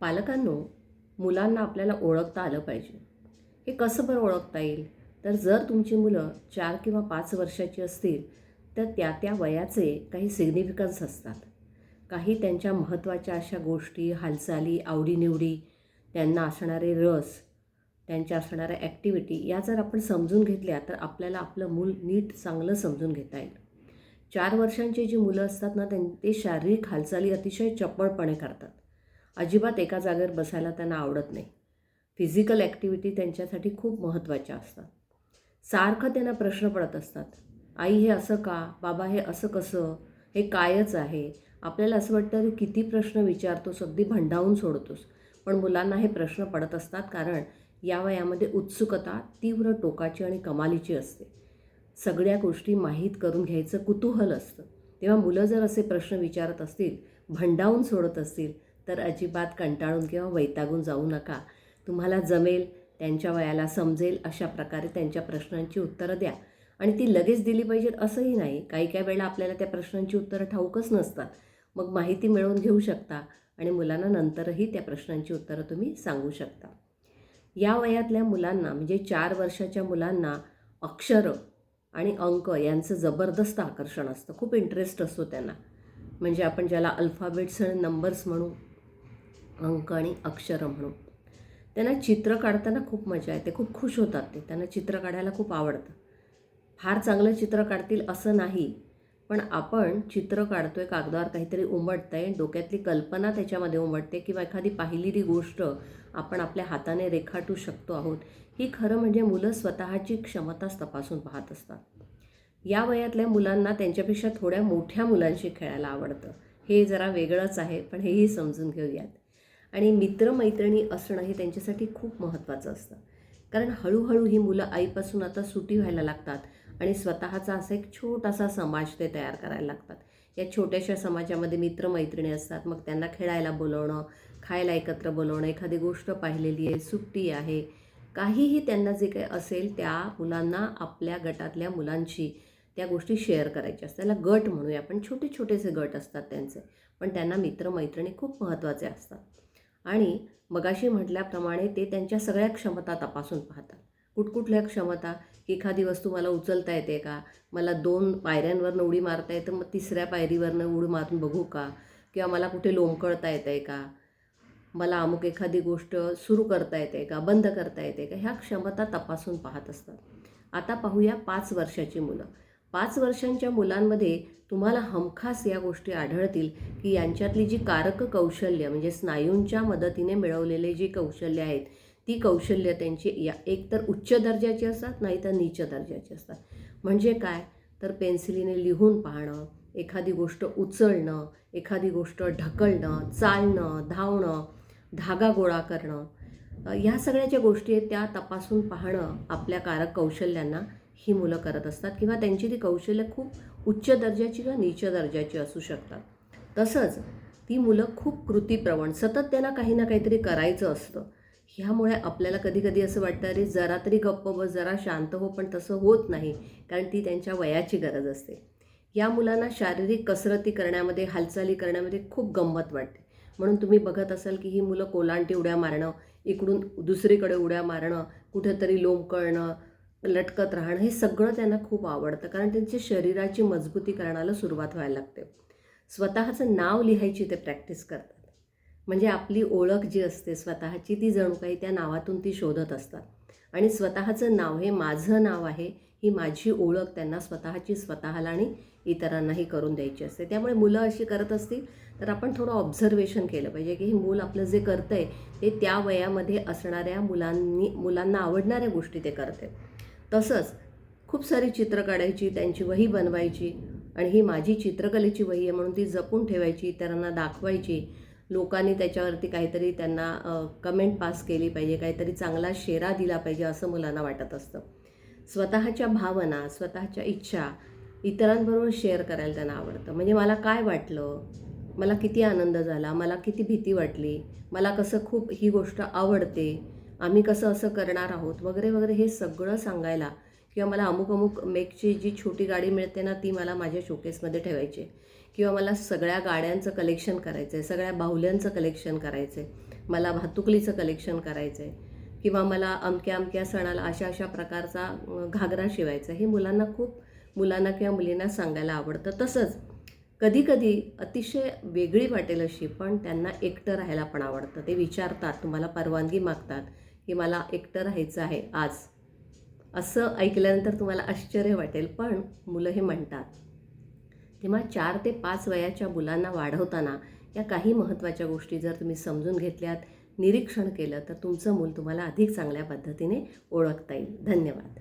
पालकांनो मुलांना आपल्याला ओळखता आलं पाहिजे. हे कसं बरं ओळखता येईल? तर जर तुमची मुलं चार किंवा पाच वर्षाची असतील तर त्या त्या वयाचे काही सिग्निफिकन्स असतात. काही त्यांच्या महत्त्वाच्या अशा गोष्टी हालचाली आवडीनिवडी त्यांना असणारे रस त्यांच्या असणाऱ्या ॲक्टिव्हिटी या जर आपण समजून घेतल्या तर आपल्याला आपलं मूल नीट चांगलं समजून घेता येईल. चार वर्षांची जी मुलं असतात ना त्यां ते शारीरिक हालचाली अतिशय चपळपणे करतात. अजिबात एका जागेवर बसायला त्यांना आवडत नाही. फिजिकल ॲक्टिव्हिटी त्यांच्यासाठी खूप महत्त्वाच्या असतात. सारखं त्यांना प्रश्न पडत असतात. आई हे असं का? बाबा हे असं कसं? हे कायच आहे? आपल्याला असं वाटतं की किती प्रश्न विचारतोस? अगदी भंडावून सोडतोस. पण मुलांना हे प्रश्न पडत असतात कारण या वयामध्ये उत्सुकता तीव्र टोकाची आणि कमालीची असते. सगळ्या गोष्टी माहीत करून घ्यायचं कुतूहल असतं. तेव्हा मुलं जर असे प्रश्न विचारत असतील भंडावून सोडत असतील तर अजिबात कंटाळून किंवा वैतागून जाऊ नका. तुम्हाला जमेल त्यांच्या वयाला समजेल अशा प्रकारे त्यांच्या प्रश्नांची उत्तरं द्या. आणि ती लगेच दिली पाहिजेत असंही नाही. काही काही वेळेला आपल्याला त्या प्रश्नांची उत्तरं ठाऊकच नसतात. मग माहिती मिळवून घेऊ शकता आणि मुलांना नंतरही त्या प्रश्नांची उत्तरं तुम्ही सांगू शकता. या वयातल्या मुलांना म्हणजे चार वर्षाच्या मुलांना अक्षरं आणि अंक यांचं जबरदस्त आकर्षण असतं. खूप इंटरेस्ट असतो त्यांना. म्हणजे आपण ज्याला अल्फाबेट्स आणि नंबर्स म्हणू अंक आणि अक्षरं म्हणून. त्यांना चित्र काढताना खूप मजा येते खूप खुश होतात ते. त्यांना चित्र काढायला खूप आवडतं. फार चांगलं चित्र काढतील असं नाही पण आपण चित्र काढतो आहे कागदावर काहीतरी उमटतं आहे डोक्यातली कल्पना त्याच्यामध्ये उमटते किंवा एखादी पाहिलेली गोष्ट आपण आपल्या हाताने रेखाटू शकतो आहोत ही खरं म्हणजे मुलं स्वतःची क्षमताच तपासून पाहत असतात. या वयातल्या मुलांना त्यांच्यापेक्षा थोड्या मोठ्या मुलांशी खेळायला आवडतं. हे जरा वेगळंच आहे पण हेही समजून घेऊयात. आणि मित्रमैत्रिणी असणं हे त्यांच्यासाठी खूप महत्त्वाचं असतं. कारण हळूहळू ही मुलं आईपासून आता सुटी व्हायला लागतात आणि स्वतःचा असा एक छोटासा समाज ते तयार करायला लागतात. या छोट्याशा समाजामध्ये मित्रमैत्रिणी असतात मग त्यांना खेळायला बोलवणं खायला एकत्र बोलवणं एखादी गोष्ट पाहिलेली आहे सुट्टी आहे काहीही त्यांना जे काही असेल त्या मुलांना आपल्या गटातल्या मुलांशी त्या गोष्टी शेअर करायच्या असतात. त्याला गट म्हणूया आपण छोटे छोटेसे गट असतात त्यांचे. पण त्यांना मित्रमैत्रिणी खूप महत्त्वाचे असतात. आणि मगाशी म्हटल्याप्रमाणे ते त्यांच्या सगळ्या क्षमता तपासून पाहतात. कुठकुठल्या क्षमता? की एखादी वस्तू मला उचलता येते का? मला दोन पायऱ्यांवरनं उडी मारता येतं मग तिसऱ्या पायरीवरनं उडी मारून बघू का? किंवा मला कुठे लोंबकळता येतं आहे का? मला अमुक एखादी गोष्ट सुरू करता येते का? बंद करता येते का? ह्या क्षमता तपासून पाहत असतात. आता पाहूया पाच वर्षाची मुलं. पाच वर्षांच्या मुलांमध्ये तुम्हाला हमखास या गोष्टी आढळतील की यांच्यातली जी कारक कौशल्य म्हणजे स्नायूंच्या मदतीने मिळवलेले जी कौशल्य आहेत ती कौशल्य त्यांची या एकतर उच्च दर्जाची असतात नाहीतर नीच दर्जाची असतात. म्हणजे काय? तर पेन्सिलीने लिहून पाहणं एखादी गोष्ट उचलणं एखादी गोष्ट ढकलणं चालणं धावणं धागा गोळा करणं ह्या सगळ्या ज्या गोष्टी आहेत त्या तपासून पाहणं आपल्या कारक कौशल्यांना. ही मुलं करत असतात किंवा त्यांची ती कौशल्य खूप उच्च दर्जाची किंवा नीच दर्जाची असू शकतात. तसंच ती मुलं खूप कृतीप्रवण सतत त्यांना काही ना काहीतरी करायचं असतं. ह्यामुळे आपल्याला कधी कधी असं वाटतं अरे जरा तरी गप्प बस जरा शांत हो पण तसं होत नाही कारण ती त्यांच्या वयाची गरज असते. या मुलांना शारीरिक कसरती करण्यामध्ये हालचाली करण्यामध्ये खूप गंमत वाटते. म्हणून तुम्ही बघत असाल की ही मुलं कोलांटी उड्या मारणं इकडून दुसरीकडे उड्या मारणं कुठेतरी लोंबकळणं लटकत राहणं हे सगळं त्यांना खूप आवडतं कारण त्यांची शरीराची मजबूतीकरणाला सुरुवात व्हायला लागते. स्वतःचं नाव लिहायची ते प्रॅक्टिस करतात. म्हणजे आपली ओळख जी असते स्वतःची ती जणू काही त्या नावातून ती शोधत असतात. आणि स्वतःचं नाव हे माझं नाव आहे ही माझी ओळख त्यांना स्वतःची स्वतःला आणि इतरांनाही करून द्यायची असते. त्यामुळे मुलं अशी करत असतील तर आपण थोडं ऑब्झर्वेशन केलं पाहिजे की हे मूल आपलं जे करतं आहे ते त्या वयामध्ये असणाऱ्या मुलांनी मुलांना आवडणाऱ्या गोष्टी ते करते. तसंच खूप सारी चित्र काढायची त्यांची वही बनवायची आणि ही माझी चित्रकलेची वही आहे म्हणून ती जपून ठेवायची इतरांना दाखवायची. लोकांनी त्याच्यावरती काहीतरी त्यांना कमेंट पास केली पाहिजे काहीतरी चांगला शेरा दिला पाहिजे असं मुलांना वाटत असतं. स्वतःच्या भावना स्वतःच्या इच्छा इतरांबरोबर शेअर करायला त्यांना आवडतं. म्हणजे मला काय वाटलं? मला किती आनंद झाला? मला किती भीती वाटली? मला कसं खूप ही गोष्ट आवडते? आम्ही कसं असं करणार आहोत? वगैरे वगैरे हे सगळं सांगायला किंवा मला अमुक अमुक मेकची जी छोटी गाडी मिळते ना ती मला माझ्या शोकेसमध्ये ठेवायची किंवा मला सगळ्या गाड्यांचं कलेक्शन करायचं आहे सगळ्या बाहुल्यांचं कलेक्शन करायचं आहे मला भातुकलीचं कलेक्शन करायचं आहे किंवा मला अमक्या अमक्या सणाला अशा अशा प्रकारचा घागरा शिवायचा हे मुलांना खूप मुलांना किंवा मुलींना सांगायला आवडतं. तसंच कधीकधी अतिशय वेगळी वाटेल अशी पण त्यांना एकटं राहायला पण आवडतं. ते विचारतात तुम्हाला परवानगी मागतात की मला एकटं राहायचं आहे आज? असं ऐकल्यानंतर तुम्हाला आश्चर्य वाटेल पण मुलं हे म्हणतात तेव्हा चार ते पाच वयाच्या मुलांना वाढवताना या काही महत्त्वाच्या गोष्टी जर तुम्ही समजून घेतल्यात निरीक्षण केलं तर तुमचं मूल तुम्हाला अधिक चांगल्या पद्धतीने ओळखता येईल. धन्यवाद.